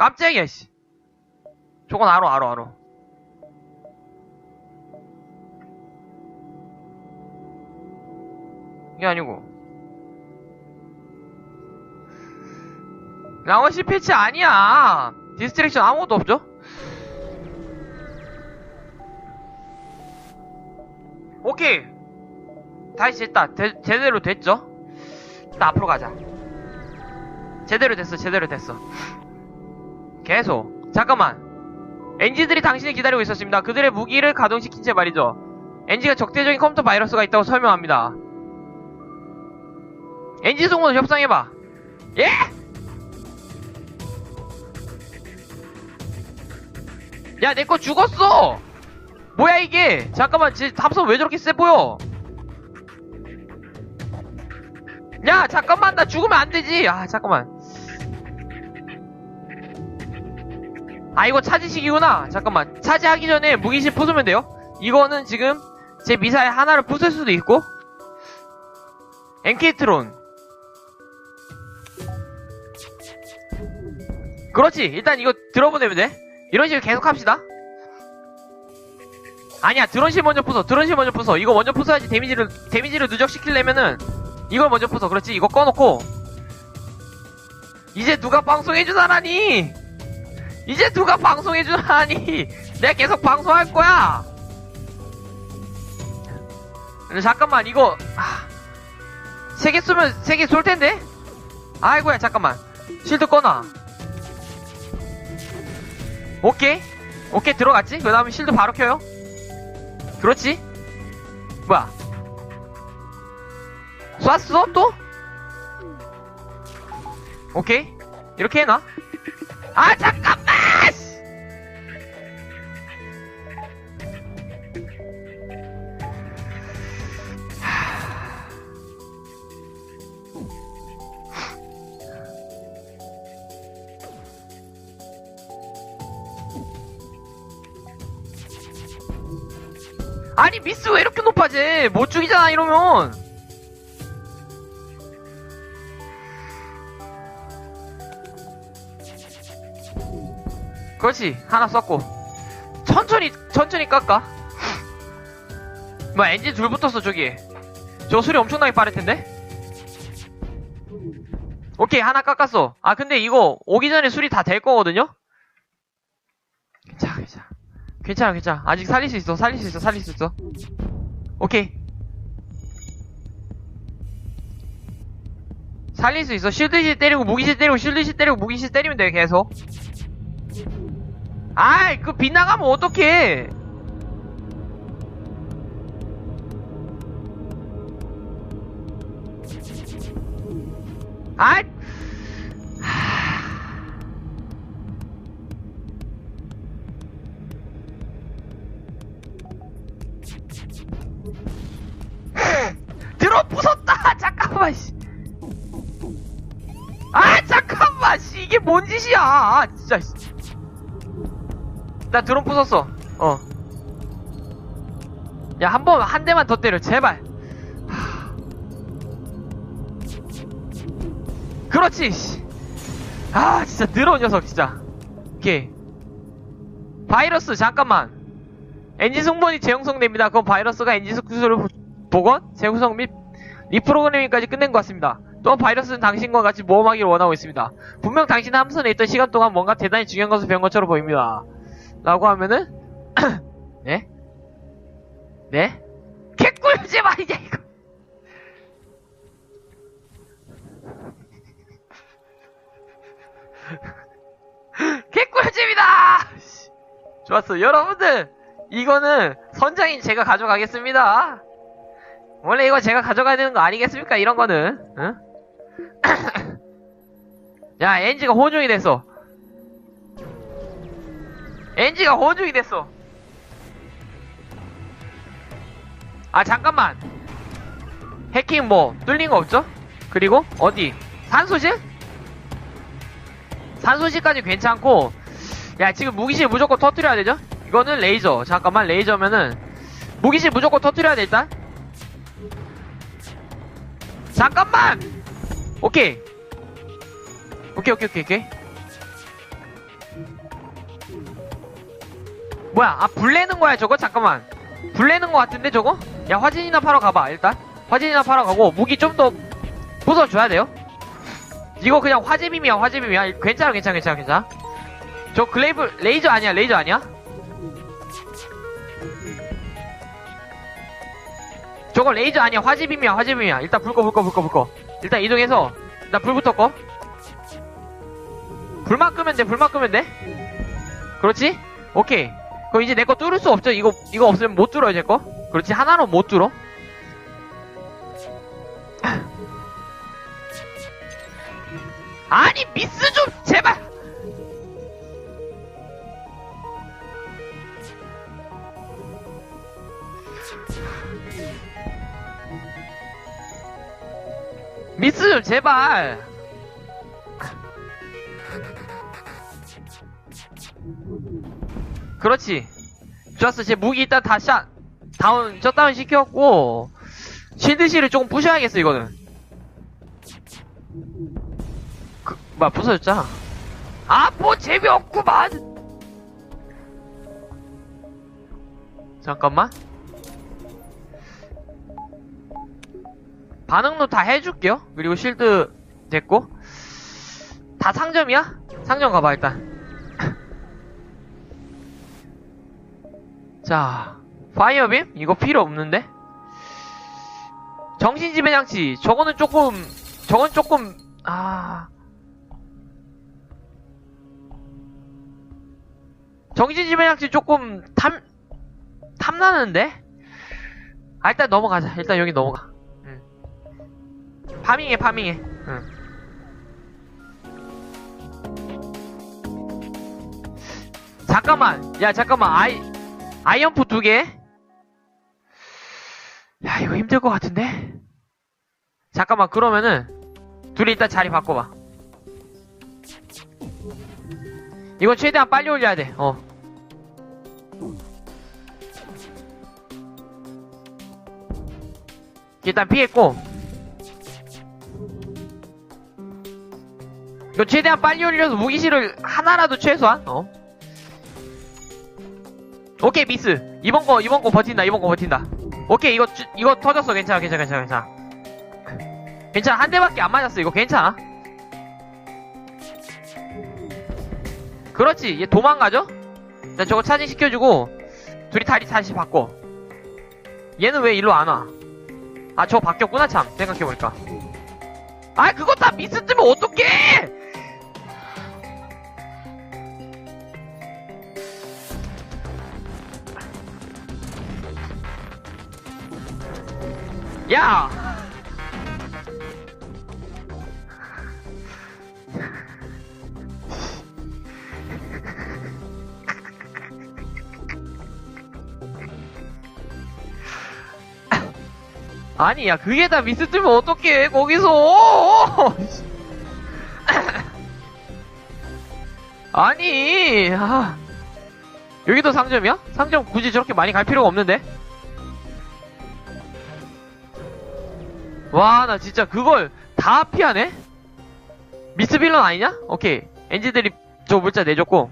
깜짝이야, 씨. 저건 알아, 알아, 알아. 이게 아니고. 라원시 패치 아니야. 디스트랙션 아무것도 없죠? 오케이. 다시 됐다. 대- 제대로 됐죠? 나 앞으로 가자. 제대로 됐어, 제대로 됐어. 계속. 잠깐만. 엔지들이 당신을 기다리고 있었습니다. 그들의 무기를 가동시킨 채 말이죠. 엔지가 적대적인 컴퓨터 바이러스가 있다고 설명합니다. 엔지 송모도 협상해봐. 예? 야, 내 거 죽었어! 뭐야, 이게? 잠깐만, 지 탑선 왜 저렇게 세 보여? 야, 잠깐만, 나 죽으면 안 되지! 아, 잠깐만. 아, 이거 차지식이구나. 잠깐만. 차지하기 전에 무기실 부수면 돼요? 이거는 지금 제 미사일 하나를 부술 수도 있고, 엔케이트론. 그렇지. 일단 이거 들어보내면 돼. 이런 식으로 계속 합시다. 아니야, 드론실 먼저 부숴. 드론실 먼저 부숴. 이거 먼저 부숴야지 데미지를, 데미지를 누적시키려면은, 이걸 먼저 부숴. 그렇지. 이거 꺼놓고, 이제 누가 방송해주나라니! 이제 누가 방송해주나니! 내가 계속 방송할 거야! 근데 잠깐만, 이거, 아, 세개 쏘면, 세 개 쏠 텐데? 아이고야, 잠깐만. 실드 꺼놔. 오케이. 오케이, 들어갔지? 그 다음에 실드 바로 켜요. 그렇지? 뭐야? 쐈어? 또? 오케이. 이렇게 해놔. 아, 잠깐 미스 왜 이렇게 높아지? 못 죽이잖아 이러면. 그렇지 하나 썼고 천천히 천천히 깎아. 뭐 엔진 둘 붙었어 저기. 저 소리 엄청나게 빠를 텐데. 오케이 하나 깎았어. 아 근데 이거 오기 전에 수리 다 될 거거든요. 괜찮아 괜찮아. 아직 살릴 수 있어, 살릴 수 있어, 살릴 수 있어. 오케이. 살릴 수 있어. 실드실 때리고, 무기실 때리고, 실드실 때리고, 무기실 때리면 돼, 계속. 아이, 그 빗나가면 어떡해. 아이! 짓이야. 아, 진짜, 씨. 나 드론 부쉈어. 어. 야, 한 번, 한 대만 더 때려, 제발. 하. 그렇지, 씨. 아, 진짜 더러운 녀석, 진짜. 오케이. 바이러스, 잠깐만. 엔진 승본이 재형성됩니다. 그건 바이러스가 엔진 숙소를 복원, 재구성 및 리프로그래밍까지 끝낸 것 같습니다. 또한 바이러스는 당신과 같이 모험하기를 원하고 있습니다. 분명 당신은 함선에 있던 시간 동안 뭔가 대단히 중요한 것을 배운 것처럼 보입니다. 라고 하면은 네? 네? 개꿀지 말이냐 이거 개꿀집이다! 좋았어. 여러분들, 이거는 선장인 제가 가져가겠습니다. 원래 이거 제가 가져가야 되는 거 아니겠습니까? 이런 거는. 응? 야, 엔지가 호종이 됐어. 엔지가 호종이 됐어. 아, 잠깐만. 해킹 뭐, 뚫린 거 없죠? 그리고, 어디? 산소실? 산소실까지 괜찮고, 야, 지금 무기실 무조건 터트려야 되죠? 이거는 레이저. 잠깐만, 레이저면은, 무기실 무조건 터트려야 돼, 일단. 잠깐만! 오케이. 오케이, 오케이, 오케이, 오케이. 뭐야 아 불내는 거야 저거? 잠깐만. 불내는 거 같은데 저거? 야 화진이나 팔러 가봐 일단. 화진이나 팔러 가고 무기 좀 더 부숴줘야 돼요. 이거 그냥 화재빔이야 화재빔이야. 괜찮아 괜찮아 괜찮아 괜찮아. 저 글레이브 레이저 아니야 레이저 아니야? 저거 레이저 아니야 화재빔이야 화재빔이야. 일단 불꺼 불꺼 불꺼 불꺼 일단 이동해서 일단 불부터 꺼 불만 끄면 돼 불만 끄면 돼. 그렇지? 오케이. 그럼 이제 내 거 뚫을 수 없죠? 이거 이거 없으면 못 뚫어요 제거? 그렇지? 하나로 못 뚫어? 아니 미스 좀 제발 미스 좀 제발. 그렇지. 좋았어. 제 무기 일단 다샷 다운 셧다운 시켰고 실드실을 조금 부셔야겠어 이거는. 그, 뭐야 부서졌잖아. 아뭐 재미없구만. 잠깐만 반응도 다 해줄게요 그리고 실드 됐고 다 상점이야? 상점 가봐 일단 자 파이어빔? 이거 필요 없는데? 정신지배 장치 저거는 조금 저건 조금 아 정신지배 장치 조금 탐 탐나는데? 아 일단 넘어가자 일단 여기 넘어가 응. 파밍해 파밍해 응. 잠깐만 야 잠깐만 아이 아이언프 두 개? 야, 이거 힘들 것 같은데? 잠깐만, 그러면은, 둘이 일단 자리 바꿔봐. 이건 최대한 빨리 올려야 돼, 어. 일단 피했고, 이거 최대한 빨리 올려서 무기실을 하나라도 최소한, 어. 오케이 미스. 이번 거 이번 거 버틴다 이번 거 버틴다. 오케이 이거 쭈- 이거 터졌어. 괜찮아 괜찮아 괜찮아 괜찮아. 괜찮아. 한 대밖에 안 맞았어. 이거 괜찮아? 그렇지. 얘 도망가죠? 자 저거 차징 시켜주고 둘이 다리 다시 바꿔. 얘는 왜 일로 안와? 아 저거 바뀌었구나 참. 생각해보니까. 아 그거 다 미스 뜨면 어떡해 야! 아니, 야, 그게 다 미스 뜨면 어떡해, 거기서! 아니, 아. 여기도 상점이야? 상점 굳이 저렇게 많이 갈 필요가 없는데? 와, 나 진짜 그걸 다 피하네? 미스 빌런 아니냐? 오케이. 엔지들이 저 물자 내줬고.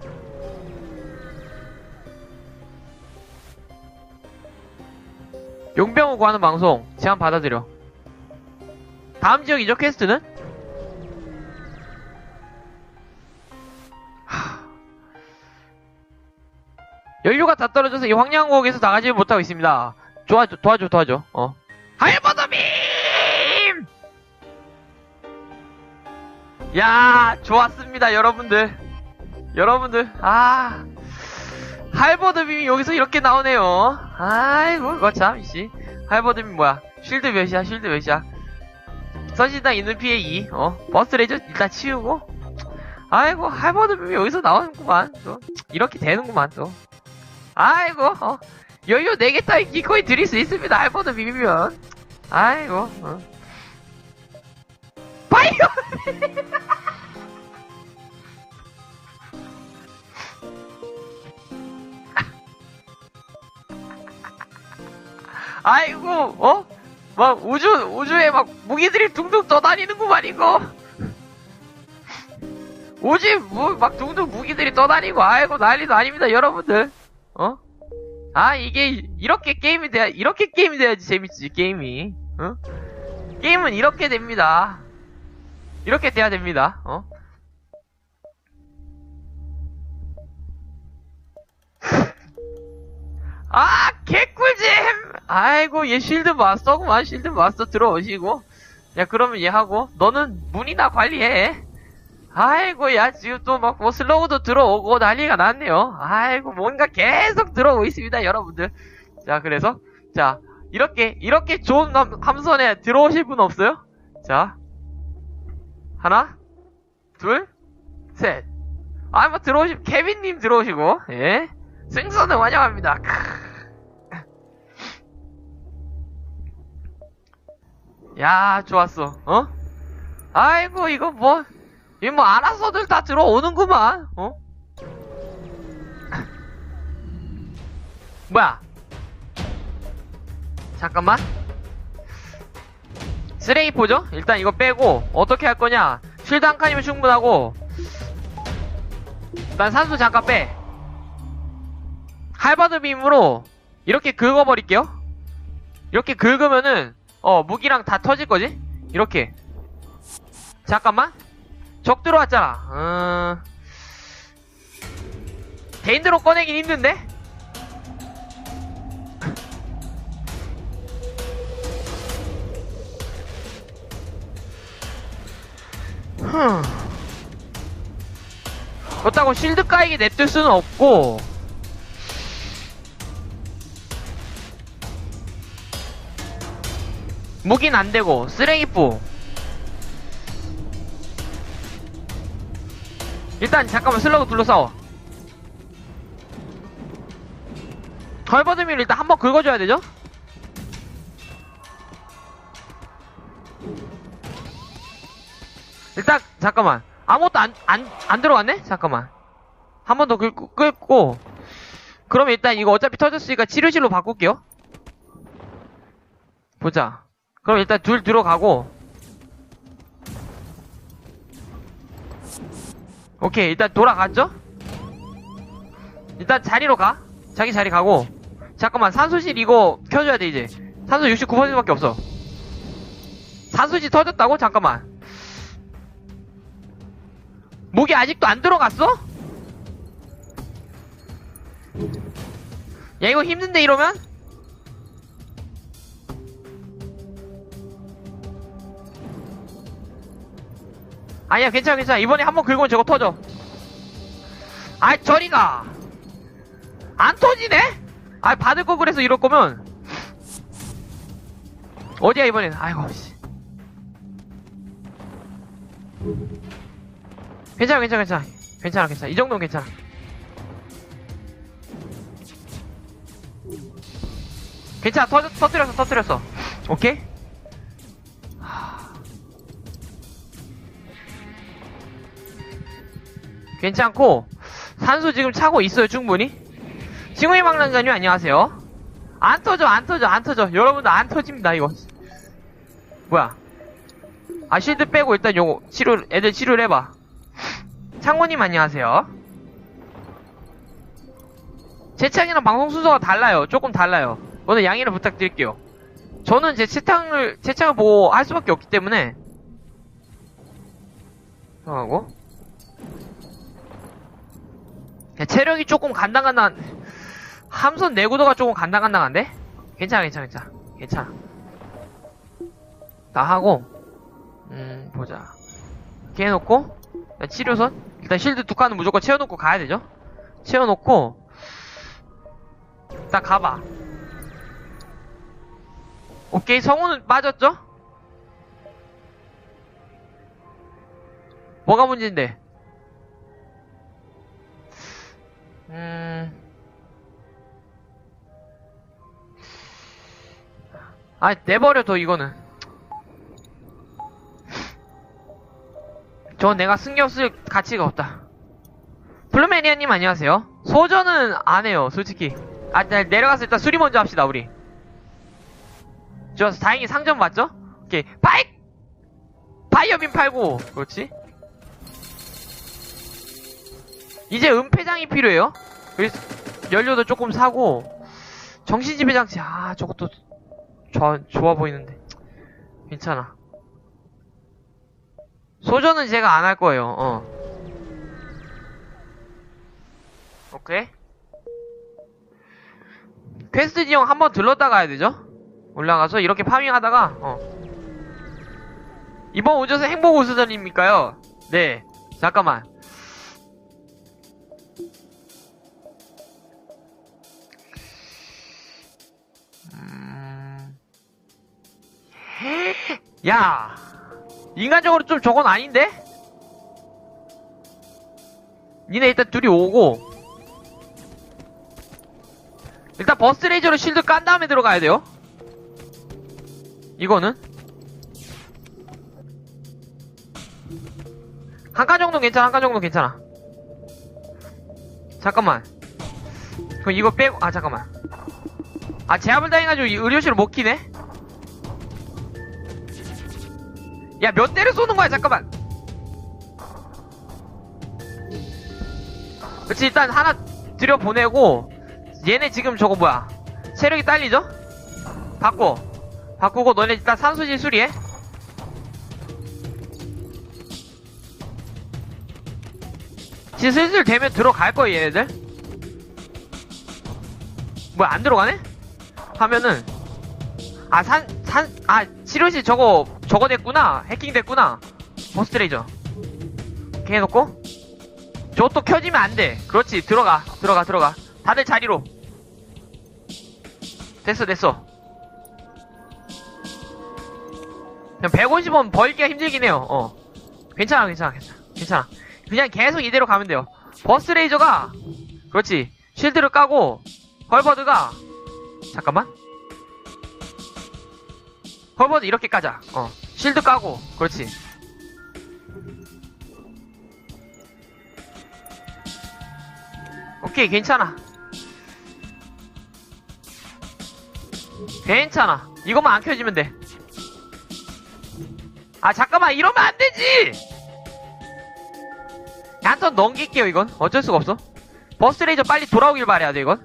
용병을 구하는 방송 제안 받아들여. 다음 지역이죠, 퀘스트는? 하... 연료가 다 떨어져서 이 황량국에서 나가지 못하고 있습니다. 도와줘, 도와줘, 도와줘. 어. 하이버 야, 좋았습니다, 여러분들. 여러분들, 아. 할버드 빔이 여기서 이렇게 나오네요. 아이고, 이거 참, 씨. 할버드 빔 뭐야? 쉴드 몇이야, 쉴드 몇이야? 선신당 있는 피해 2, 어? 버스 레저 일단 치우고. 아이고, 할버드 빔이 여기서 나오는구만, 또. 이렇게 되는구만, 또. 아이고, 어. 여유 4개 따위 기꺼이 드릴 수 있습니다, 할버드 빔이면. 아이고, 어. 파이어! 아이고, 어? 막 우주, 우주에 막 무기들이 둥둥 떠다니는구만, 이거. 오지 뭐 막 둥둥 무기들이 떠다니고 아이고 난리도 아닙니다 여러분들 어? 아 이게 이렇게 게임이 돼야 이렇게 게임이 돼야지 재밌지 게임이 어? 게임은 이렇게 됩니다 이렇게 돼야 됩니다. 어? 아 개꿀잼! 아이고 얘 실드 마스터구만 실드 마스터 들어오시고. 야 그러면 얘 하고. 너는 문이나 관리해. 아이고 야 지금 또 막 뭐 슬로우도 들어오고 난리가 났네요. 아이고 뭔가 계속 들어오고 있습니다 여러분들. 자 그래서 자 이렇게 이렇게 좋은 함, 함선에 들어오실 분 없어요? 자 하나 둘 셋. 아뭐 들어오시 케빈님 들어오시고 예. 승선을 환영합니다. 야 좋았어. 어? 아이고 이거 뭐 이거 뭐 알아서들 다 들어오는구만. 어? 뭐야? 잠깐만 쓰레기 포죠? 일단 이거 빼고 어떻게 할 거냐? 쉴드 한 칸이면 충분하고. 일단 산소 잠깐 빼. 할바드 빔으로 이렇게 긁어버릴게요. 이렇게 긁으면은 어 무기랑 다 터질 거지? 이렇게. 잠깐만. 적 들어왔잖아. 음... 개인드로 꺼내긴 힘든데? 흠. 그렇다고 실드 까이게 냅둘 수는 없고 무긴 안되고 쓰레기뿌 일단 잠깐만 슬러그 둘러싸워 덜버드미를 일단 한번 긁어줘야 되죠? 일단 잠깐만. 아무것도 안, 안, 안 들어갔네? 잠깐만. 한 번 더 긁고, 긁고. 그러면 일단 이거 어차피 터졌으니까 치료실로 바꿀게요. 보자. 그럼 일단 둘 들어가고. 오케이 일단 돌아갔죠? 일단 자리로 가. 자기 자리 가고. 잠깐만 산소실 이거 켜줘야 돼 이제. 산소 69%밖에 없어. 산소실 터졌다고? 잠깐만 목이 아직도 안 들어갔어? 야 이거 힘든데 이러면? 아니야 괜찮아 괜찮아 이번에 한번 긁으면 저거 터져 아 저리가 안 터지네? 아 받을 거 그래서 이럴 거면 어디야 이번엔 아이고 씨 괜찮아 괜찮아 괜찮아. 괜찮아 괜찮아. 이 정도는 괜찮아. 괜찮아 터, 터뜨렸어 터뜨렸어. 오케이? 괜찮고 산소 지금 차고 있어요 충분히? 싱우이 망랑자님 안녕하세요. 안 터져 안 터져 안 터져. 여러분들 안 터집니다 이거. 뭐야? 아 실드 빼고 일단 요거 치료 애들 치료를 해봐 창모님 안녕하세요. 제 창이랑 방송 순서가 달라요. 조금 달라요. 오늘 양해를 부탁드릴게요. 저는 제 채팅을 채팅을 보고 할 수밖에 없기 때문에 하고. 야, 체력이 조금 간당간당 함선 내구도가 조금 간당간당한데? 괜찮아 괜찮아 괜찮아. 괜찮아. 나 하고 음 보자. 이렇게 해놓고 치료선 일단 실드 두 칸은 무조건 채워놓고 가야 되죠 채워놓고 딱 가봐 오케이 성우는 빠졌죠? 뭐가 문제인데 음. 아, 내버려 둬, 이거는. 저 내가 신경 쓸 가치가 없다. 블루메니아님 안녕하세요. 소전은 안 해요, 솔직히. 아, 네, 내려가서 일단 수리 먼저 합시다, 우리. 좋았어. 다행히 상점 맞죠? 오케이. 파이! 파이어빔 팔고. 그렇지. 이제 은폐장이 필요해요. 그래서 연료도 조금 사고 정신지배 장치 아 저것도 좋아, 좋아 보이는데 괜찮아. 소전은 제가 안 할 거예요. 어. 오케이. 퀘스트 지형 한번 들렀다 가야 되죠? 올라가서 이렇게 파밍하다가 어. 이번 오전에 행복 우수전입니까요? 네. 잠깐만. 음... 야, 인간적으로 좀 저건 아닌데? 니네 일단 둘이 오고 일단 버스 레이저로 실드 깐 다음에 들어가야 돼요. 이거는 한 칸 정도 괜찮아, 한 칸 정도 괜찮아. 잠깐만. 그럼 이거 빼고, 아, 잠깐만. 아, 제압을 당해가지고 이 의료실을 못 키네? 야, 몇 대를 쏘는 거야, 잠깐만. 그치, 일단 하나 들여보내고, 얘네 지금 저거 뭐야. 체력이 딸리죠? 바꿔. 바꾸고 너네 일단 산소실 수리해. 지금 슬슬 되면 들어갈 거야, 얘네들. 뭐야, 안 들어가네? 하면은, 아, 산, 산, 아, 치료실 저거, 저거 됐구나. 해킹 됐구나. 버스트레이저. 이렇게 해놓고, 저것도 켜지면 안 돼. 그렇지, 들어가, 들어가, 들어가. 다들 자리로. 됐어, 됐어. 그냥 150원 벌기가 힘들긴 해요, 어. 괜찮아, 괜찮아, 괜찮아. 괜찮아. 그냥 계속 이대로 가면 돼요. 버스 레이저가, 그렇지. 쉴드를 까고, 헐버드가, 잠깐만. 헐버드 이렇게 까자. 어. 쉴드 까고, 그렇지. 오케이, 괜찮아. 괜찮아. 이것만 안 켜지면 돼. 아, 잠깐만, 이러면 안 되지! 한 턴 넘길게요, 이건. 어쩔 수가 없어. 버스 레이저 빨리 돌아오길 바래야 돼, 이건.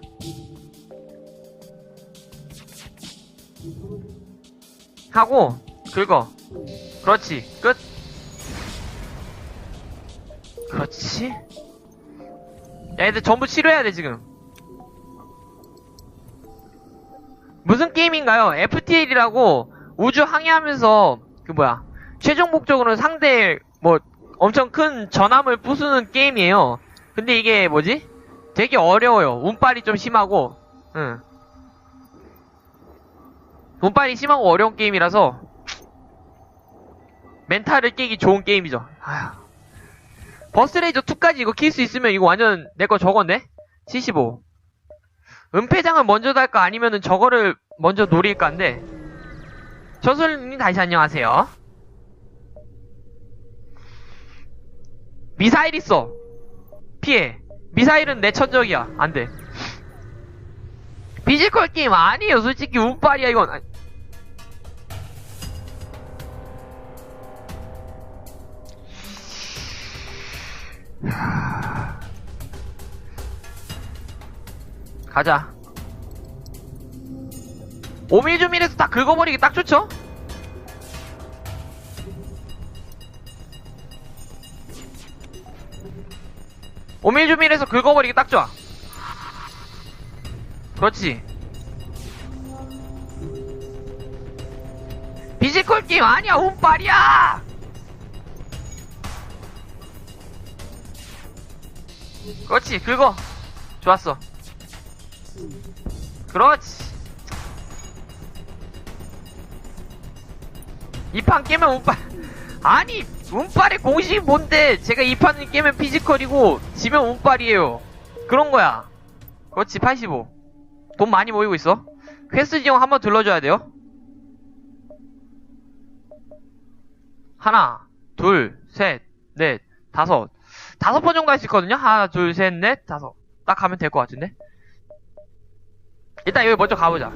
하고, 긁어. 그렇지. 끝. 그렇지. 야, 얘들 전부 치료해야 돼, 지금. 무슨 게임인가요? FTL이라고 우주 항해하면서, 그 뭐야. 최종 목적으로는 상대, 뭐, 엄청 큰 전함을 부수는 게임이에요. 근데 이게 뭐지? 되게 어려워요. 운빨이 좀 심하고, 응. 운빨이 심하고 어려운 게임이라서, 멘탈을 깨기 좋은 게임이죠. 버스레이저 2까지 이거 킬 수 있으면 이거 완전 내 거 저건데? 75. 은폐장을 먼저 달까 아니면은 저거를 먼저 노릴까인데, 전설님 다시 안녕하세요. 미사일 있어. 피해. 미사일은 내 천적이야. 안 돼. 피지컬 게임 아니에요. 솔직히 운빨이야, 이건. 가자. 오밀조밀해서 다 긁어버리기 딱 좋죠? 오밀조밀해서 긁어버리기 딱 좋아. 그렇지. 피지컬 게임 아니야, 운빨이야! 그렇지, 긁어. 좋았어. 그렇지. 이 판 깨면 운빨. 아니, 운빨의 공식이 뭔데? 제가 이 판을 깨면 피지컬이고, 지면 운빨이에요. 그런 거야. 그렇지, 85. 돈 많이 모이고 있어. 퀘스트 지형 한번 들러줘야 돼요. 하나, 둘, 셋, 넷, 다섯. 다섯 번 정도 할 수 있거든요? 하나, 둘, 셋, 넷, 다섯. 딱 가면 될 것 같은데? 일단 여기 먼저 가보자.